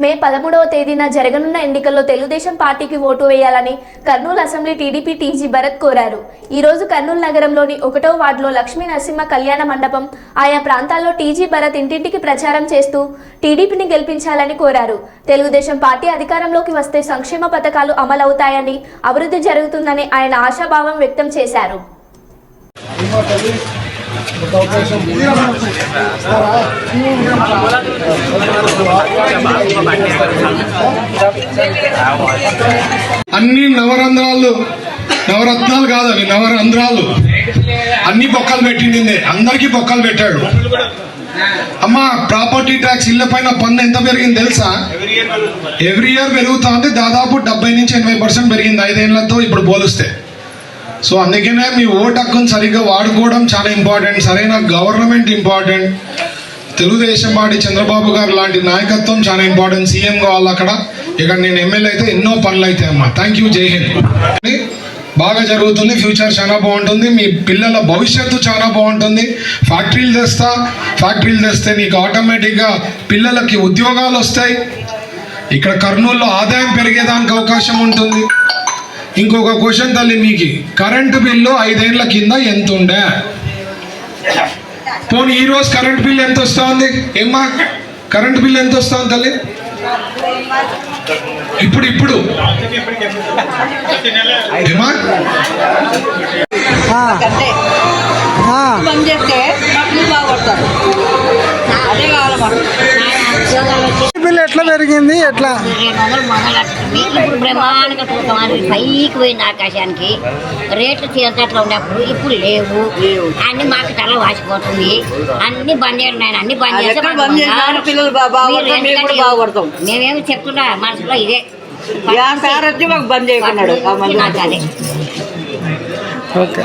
మే పదమూడవ తేదీన జరగనున్న ఎన్నికల్లో తెలుగుదేశం పార్టీకి ఓటు వేయాలని Kurnool assembly TDP TG Bharath కోరారు. ఈరోజు కర్నూలు నగరంలోని ఒకటో వార్డులో లక్ష్మీ నరసింహ కళ్యాణ మండపం ఆయా ప్రాంతాల్లో టీజీ భరత్ ఇంటింటికి ప్రచారం చేస్తూ టీడీపీని గెలిపించాలని కోరారు. తెలుగుదేశం పార్టీ అధికారంలోకి వస్తే సంక్షేమ పథకాలు అమలవుతాయని అభివృద్ధి జరుగుతుందని ఆయన ఆశాభావం వ్యక్తం చేశారు. అన్ని నవరంధ్రాలు నవరత్నాలు కాదు నవరంధ్రాలు. అన్ని బొక్కలు పెట్టింది అందరికీ బొక్కలు పెట్టాడు. అమ్మ ప్రాపర్టీ ట్యాక్స్ ఇళ్ళ పైన పన్ను ఎంత పెరిగింది తెలుసా? ఎవ్రీ ఇయర్ పెరుగుతా ఉంది దాదాపు డెబ్బై నుంచి ఎనభై పర్సెంట్ పెరిగింది ఐదేళ్ళతో ఇప్పుడు పోలిస్తే. సో అందుకనే మీ ఓటు హక్కును సరిగ్గా వాడుకోవడం చాలా ఇంపార్టెంట్ సరైన government important Telugu Desam party Chandrababu garu లాంటి నాయకత్వం చాలా ఇంపార్టెంట్. సీఎం కావాలి అక్కడ. ఇక్కడ నేను ఎమ్మెల్యే అయితే ఎన్నో పనులు అవుతాయి అమ్మా. థ్యాంక్ యూ జై హింద్. బాగా జరుగుతుంది. ఫ్యూచర్ చాలా బాగుంటుంది. మీ పిల్లల భవిష్యత్తు చాలా బాగుంటుంది. ఫ్యాక్టరీలు తెస్తా. ఫ్యాక్టరీలు తెస్తే నీకు ఆటోమేటిక్గా పిల్లలకి ఉద్యోగాలు వస్తాయి. ఇక్కడ కర్నూలులో ఆదాయం పెరిగేదానికి అవకాశం ఉంటుంది. ఇంకొక క్వశ్చన్ తల్లి మీకు. కరెంటు బిల్లు ఐదేళ్ళ కింద ఎంత ఉండే పోనీ ఈ రోజు కరెంట్ బిల్ ఎంత వస్తా ఉంది ఏమ్మా? కరెంట్ బిల్ ఎంత వస్తా ఉంది తల్లి? ఇప్పుడు ఇప్పుడు. ఏమా పని చేస్తే అదే కావాలి బిల్ ఎట్లా పెరిగింది? ఎట్లా? ఇప్పుడు బ్రహ్మాండంగా చూస్తామని పైకి పోయింది ఆకాశానికి. రేట్లు తీరతట్లు ఉన్నప్పుడు ఇప్పుడు లేవు. అన్ని మాకు తల వాసిపోతుంది. అన్ని బంద్ చేయండి అన్ని బంద్ చేస్తే. మేమేమి చెప్తున్నా మనసులో ఇదే. బంద్ చేయకున్నాడు ఓకే.